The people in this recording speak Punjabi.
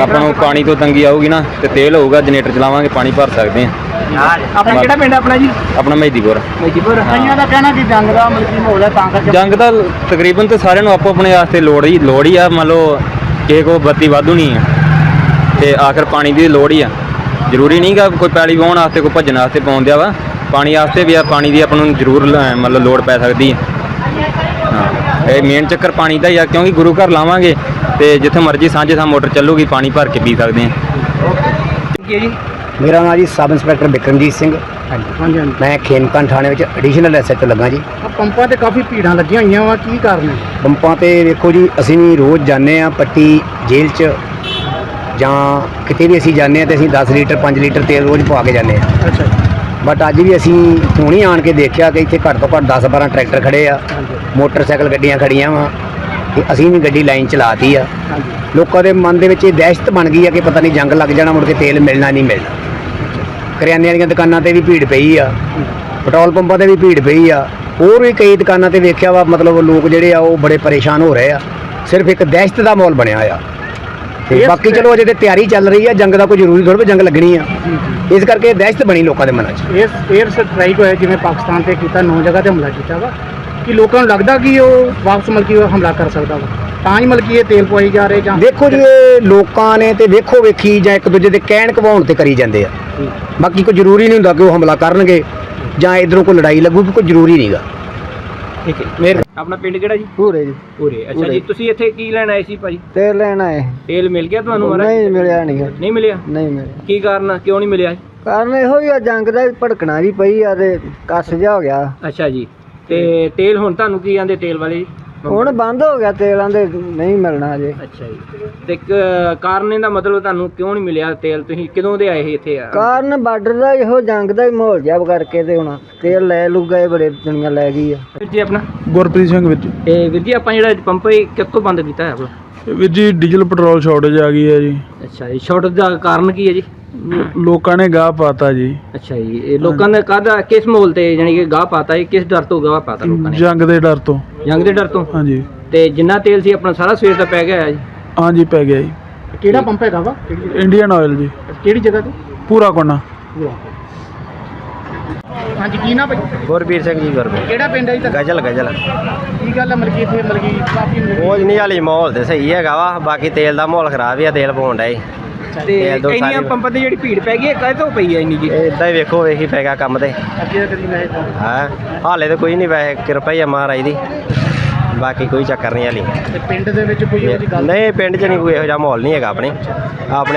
ਆਪਾਂ ਨੂੰ ਪਾਣੀ ਤੋਂ ਤੰਗੀ ਆਊਗੀ ਨਾ ਤੇ ਤੇਲ ਹੋਊਗਾ ਜਨਰੇਟਰ ਚਲਾਵਾਂਗੇ ਪਾਣੀ ਭਰ ਸਕਦੇ ਆ ਆਪਣਾ ਕਿਹੜਾ ਪਿੰਡ ਆਪਣਾ ਜੀ? ਆਪਣਾ ਮਹਿਦੀਪੁਰ। ਮਜੀਪੁਰ ਕਈਆਂ ਦਾ ਕਹਿਣਾ ਕਿ ਜੰਗ ਦਾ ਮਤਲਬ ਕੀ ਮਾਹੌਲ ਹੈ ਤਾਂ ਕਰਕੇ ਜੰਗ ਦਾ ਤਕਰੀਬਨ ਤੇ ਸਾਰਿਆਂ ਨੂੰ ਆਪੋ ਆਪਣੇ ਵਾਸਤੇ ਲੋੜ ਹੀ ਲੋੜ ਹੀ ਆ ਮੰਨ ਲਓ ਕਿਸੇ ਕੋ ਬੱਤੀ ਵਾਧੂ ਨਹੀਂ ਆ ਤੇ ਆਖਰ ਪਾਣੀ ਦੀ ਲੋੜ ਹੀ ਆ। ਜ਼ਰੂਰੀ ਨਹੀਂਗਾ ਕੋਈ ਪੈਲੀ ਵਾਹੁਣ ਵਾਸਤੇ ਕੋਈ ਭੱਜਣ ਵਾਸਤੇ ਪਾਉਂਦਿਆ ਵਾ। ਪਾਣੀ ਵਾਸਤੇ ਵੀ ਆ ਪਾਣੀ ਦੀ ਆਪਾਂ ਨੂੰ ਜ਼ਰੂਰ ਮਤਲਬ ਲੋੜ ਪੈ ਸਕਦੀ ਹਾਂ। ਇਹ ਮੇਨ ਚੱਕਰ ਪਾਣੀ ਦਾ ਹੀ ਆ ਕਿਉਂਕਿ ਗੁਰੂ ਘਰ ਲਾਵਾਂਗੇ। ਤੇ ਜਿੱਥੇ ਮਰਜ਼ੀ ਸਾਂਝੇ ਸਾਂ ਮੋਟਰ ਚੱਲੂਗੀ ਪਾਣੀ ਭਰ ਕੇ ਪੀ ਸਕਦੇ ਆ ਕੀ ਹੈ ਜੀ? ਮੇਰਾ ਨਾਮ ਜੀ ਸਬ ਇੰਸਪੈਕਟਰ ਬਿਕਰਮਜੀਤ ਸਿੰਘ। ਹਾਂਜੀ। ਹਾਂਜੀ ਮੈਂ ਖੇਮਕਨ ਥਾਣੇ ਵਿੱਚ ਐਡੀਸ਼ਨਲ ਐਸਐਚਓ ਲੱਗਾ ਜੀ। ਪੰਪਾਂ ਤੇ ਕਾਫੀ ਭੀੜਾਂ ਲੱਗੀਆਂ ਹੋਈਆਂ ਵਾ ਕੀ ਕਾਰਨ ਹੈ? ਪੰਪਾਂ ਤੇ ਵੇਖੋ ਜੀ ਅਸੀਂ ਵੀ ਰੋਜ਼ ਜਾਂਦੇ ਆ ਪੱਟੀ ਜੇਲ੍ਹ 'ਚ ਜਾਂ ਕਿਤੇ ਵੀ ਅਸੀਂ ਜਾਂਦੇ ਆ ਤੇ ਅਸੀਂ 10 ਲੀਟਰ 5 ਲੀਟਰ ਤੇਲ ਰੋਜ਼ ਪਵਾ ਕੇ ਜਾਂਦੇ ਆ ਅੱਛਾ ਬਟ ਅੱਜ ਵੀ ਅਸੀਂ ਹੁਣੀ ਆਣ ਕੇ ਦੇਖਿਆ ਕਿ ਇੱਥੇ ਘੱਟ ਤੋਂ ਘੱਟ 10 12 ਟਰੈਕਟਰ ਖੜੇ ਆ। ਮੋਟਰਸਾਈਕਲ ਗੱਡੀਆਂ ਖੜੀਆਂ ਵਾ। ਤੇ ਅਸੀਂ ਵੀ ਗੱਡੀ ਲਾਈਨ ਚਲਾਤੀ ਆ। ਲੋਕਾਂ ਦੇ ਮਨ ਦੇ ਵਿੱਚ ਇਹ ਦਹਿਸ਼ਤ ਬਣ ਗਈ ਆ ਕਿ ਪਤਾ ਨਹੀਂ ਜੰਗ ਲੱਗ ਜਾਣਾ ਮੁੜ ਕੇ ਤੇਲ ਮਿਲਣਾ ਨਹੀਂ ਮਿਲਣਾ। ਕਰਿਆਨੇ ਵਾਲੀਆਂ ਦੁਕਾਨਾਂ ਤੇ ਵੀ ਭੀੜ ਪਈ ਆ ਪੈਟਰੋਲ ਪੰਪਾਂ ਤੇ ਵੀ ਭੀੜ ਪਈ ਆ। ਹੋਰ ਵੀ ਕਈ ਦੁਕਾਨਾਂ ਤੇ ਵੇਖਿਆ ਵਾ ਮਤਲਬ ਲੋਕ ਜਿਹੜੇ ਆ ਉਹ ਬੜੇ ਪਰੇਸ਼ਾਨ ਹੋ ਰਹੇ ਆ। ਸਿਰਫ ਇੱਕ ਦਹਿਸ਼ਤ ਦਾ ਮਾਹੌਲ ਬਣਿਆ ਆ। ਤੇ ਬਾਕੀ ਚਲੋ ਅਜੇ ਤੇ ਤਿਆਰੀ ਚੱਲ ਰਹੀ ਆ ਜੰਗ ਦਾ ਕੋਈ ਜ਼ਰੂਰੀ ਥੋੜਾ ਜੰਗ ਲੱਗਣੀ ਆ। ਇਸ ਕਰਕੇ ਦਹਿਸ਼ਤ ਬਣੀ ਲੋਕਾਂ ਦੇ ਮਨਾਂ 'ਚ। ਇਸ 에ਅਰ ਸਟ੍ਰਾਈਕ ਹੋਇਆ ਜਿਵੇਂ ਪਾਕਿਸਤਾਨ ਤੇ ਕੀਤਾ ਨੌ ਜਗ੍ਹਾ ਤੇ ਹਮਲਾ ਕੀਤਾ ਵਾ। ਕਿ ਲੋਕਾਂ ਨੂੰ ਲੱਗਦਾ ਕਿ ਉਹ ਵਾਪਸ ਮਲਕੀ ਉਹ ਹਮਲਾ ਕਰ ਸਕਦਾ ਵਾ। ਤਾਂ ਹੀ ਮਲਕੀ ਇਹ ਤੇਲ ਪਵਾਈ ਜਾ ਰਹੇ ਜਾਂ ਦੇਖੋ ਜੀ ਇਹ ਲੋਕਾਂ ਨੇ ਤੇ ਵੇਖੋ ਵੇਖੀ ਜਾਂ ਇੱਕ ਦੂਜੇ ਦੇ ਕਹਿਣ ਕਵਾਉਣ ਤੇ ਕਰੀ ਜਾਂਦੇ ਆ। ਬਾਕੀ ਕੋਈ ਜ਼ਰੂਰੀ ਨਹੀਂ ਹੁੰਦਾ ਕਿ ਉਹ ਹਮਲਾ ਕਰਨਗੇ ਜਾਂ ਇਧਰੋਂ ਕੋਈ ਲੜਾਈ ਲੱਗੂਗੀ ਕੋਈ ਜ਼ਰੂਰੀ ਨਹੀਂਗਾ ਠੀਕ ਹੈ। ਮੇਰ ਆਪਣਾ ਪਿੰਡ ਕਿਹੜਾ ਜੀ? ਪੂਰੇ ਜੀ। ਪੂਰੇ ਅੱਛਾ ਜੀ ਤੁਸੀਂ ਇੱਥੇ ਕੀ ਲੈਣ ਆਏ ਸੀ ਭਾਜੀ? ਤੇ ਲੈਣਾ ਹੈ ਤੇਲ ਮਿਲ ਗਿਆ ਤੁਹਾਨੂੰ ਮਹਾਰਾਜ? ਨਹੀਂ ਮਿਲਿਆ ਨਹੀਂ ਨਹੀਂ ਮਿਲਿਆ? ਨਹੀਂ ਮਿਲਿਆ। ਕੀ ਕਾਰਨ ਆ? ਕਿਉਂ ਨਹੀਂ ਮਿਲਿਆ? ਕਾਰਨ ਇਹੋ ਹੀ ਆ ਜੰਗ ਦਾ ਭੜਕਣਾ ਵੀ ਪਈ ਆ ਤੇ ਕੱਸ ਜਾ ਹੋ ਗਿਆ। ਅੱਛਾ ਜੀ। ਤੇ ਤੇਲ ਹੁਣ ਤੁਹਾਨੂੰ ਕੀ ਆਂਦੇ ਤੇਲ ਵਾਲੇ? ਜੀ ਹੁਣ ਬੰਦ ਹੋ ਗਿਆ ਤੇਲਾਂ ਦੇ ਨਹੀਂ ਮਿਲਣਾ ਅਜੇ ਅੱਛਾ ਜੀ। ਤੇ ਕ- ਕਾਰਨ ਇਹਦਾ ਮਤਲਬ ਤੁਹਾਨੂੰ ਕਿਉਂ ਨਹੀਂ ਮਿਲਿਆ ਤੇਲ? ਤੁਸੀਂ ਕਦੋਂ ਦੇ ਆਏ ਸੀ ਇੱਥੇ? ਆ ਕਾਰਨ ਬਾਰਡਰ ਦਾ ਇਹੋ ਜੰਗ ਦਾ ਹੀ ਮਾਹੌਲ ਜਿਹਾ ਕਰਕੇ ਤੇ ਹੁਣ ਤੇਲ ਲੈ ਲੂ ਗਏ ਬੜੇ ਦੁਨੀਆ ਲੈ ਗਈ ਆ। ਵੀਰ ਜੀ ਆਪਣਾ? ਗੁਰਪ੍ਰੀਤ ਸਿੰਘ ਜੀ। ਇਹ ਵੀਰ ਜੀ ਆਪਾਂ ਜਿਹੜਾ ਪੰਪ ਇਹ ਕਿੱਥੋਂ ਬੰਦ ਕੀਤਾ ਹੈ ਆਪਣਾ? ਵੀਰ ਜੀ ਡੀਜ਼ਲ ਪੈਟਰੋਲ ਸ਼ਾਰਟੇਜ ਆ ਗਈ ਹੈ ਜੀ। ਅੱਛਾ ਜੀ ਸ਼ਾਰਟ ਦਾ ਕਾਰਨ ਕੀ ਹੈ ਜੀ? ਲੋਕਾਂ ਨੇ ਗਾਹ ਪਾਤਾ ਜੀ। ਅੱਛਾ ਜੀ ਇਹ ਲੋਕਾਂ ਨੇ ਕਾਹਦਾ ਕਿਸ ਮੋਲ ਤੇ ਜਾਨੀ ਕਿ ਗਾਹ ਪਾਤਾ ਇਹ ਕਿਸ ਡਰ ਤੋਂ ਗਾਹ ਪਾਤਾ ਲੋਕਾਂ ਨੇ? ਜੰਗ ਦੇ ਡਰ ਤੋਂ। ਜੰਗ ਦੇ ਡਰ ਤੋਂ? ਹਾਂਜੀ। ਤੇ ਜਿੰਨਾ ਤੇਲ ਸੀ ਆਪਣਾ ਸਾਰਾ ਸਵੇਰ ਦਾ ਪੈ ਗਿਆ ਹੈ ਜੀ? ਹਾਂਜੀ ਪੈ ਗਿਆ ਜੀ। ਕਿਹੜਾ ਪੰਪ ਹੈਗਾ ਵਾ? ਇੰਡੀਅਨ ਆਇਲ ਜੀ। ਕਿਹੜੀ ਜਗ੍ਹਾ ਤੇ? ਪੂਰਾ ਕੋਨਾ। ਹਾਂਜੀ ਕੀ ਨਾ ਭਾਈ ਗੁਰਬੀਰ ਸਿੰਘ ਜੀ ਗੁਰਬੀਰ। ਕਿਹੜਾ ਪਿੰਡ ਹੈ ਜੀ ਤੁਹਾਡਾ? ਗਜਲ ਗਜਲ। ਕੀ ਗੱਲ ਹੈ ਮਲਕੀ ਇੱਥੇ ਮਲਕੀ ਕਾਫੀ ਮੋਜ ਨਹੀਂ ਵਾਲੀ ਮਾਹੌਲ ਤੇ ਸਹੀ ਹੈਗਾ ਵਾ। ਬਾਕੀ ਤੇਲ ਦਾ ਮਾਹੌਲ ਖਰਾਬ ਹੀ ਆ ਤੇਲ ਪਾਉਣ ਡਏ ਤੇ ਤੇਲ ਤੋਂ ਇੰਨੀਆਂ ਸਾਰੀ- ਪੰਪਾਂ ਤੇ ਜਿਹੜੀ ਭੀੜ ਪੈ ਗਈ ਹੈ ਕਾਹ ਤੋਂ ਪਈ ਹੈ ਇੰਨੀ ਜੀ? ਇਹ ਇਦਾਂ ਹੀ ਵੇਖੋ ਇਹੀ ਪੈ ਗਿਆ ਕੰਮ ਤੇ। ਅੱਗੇ ਕਦੀ ਮੈਂ ਹਾਂ? ਹਾਲੇ ਤੇ ਕੋਈ ਨਹੀਂ ਵੈਸੇ ਕਿਰਪਾ ਹੀ ਆ ਮਹਾਰਾਜ ਦੀ। ਬਾਕੀ ਕੋਈ ਚੱਕਰ ਨਹੀਂ ਹਾਲੀ। ਤੇ ਪਿੰਡ ਦੇ ਵਿੱਚ ਕੋਈ ਨਹੀਂ ਪਿੰਡ 'ਚ ਨਹੀਂ ਕੋਈ ਇਹੋ ਜਿਹਾ ਮਾਹੌਲ ਨਹੀਂ ਹੈਗਾ ਆਪਣੇ। ਆਪਣੇ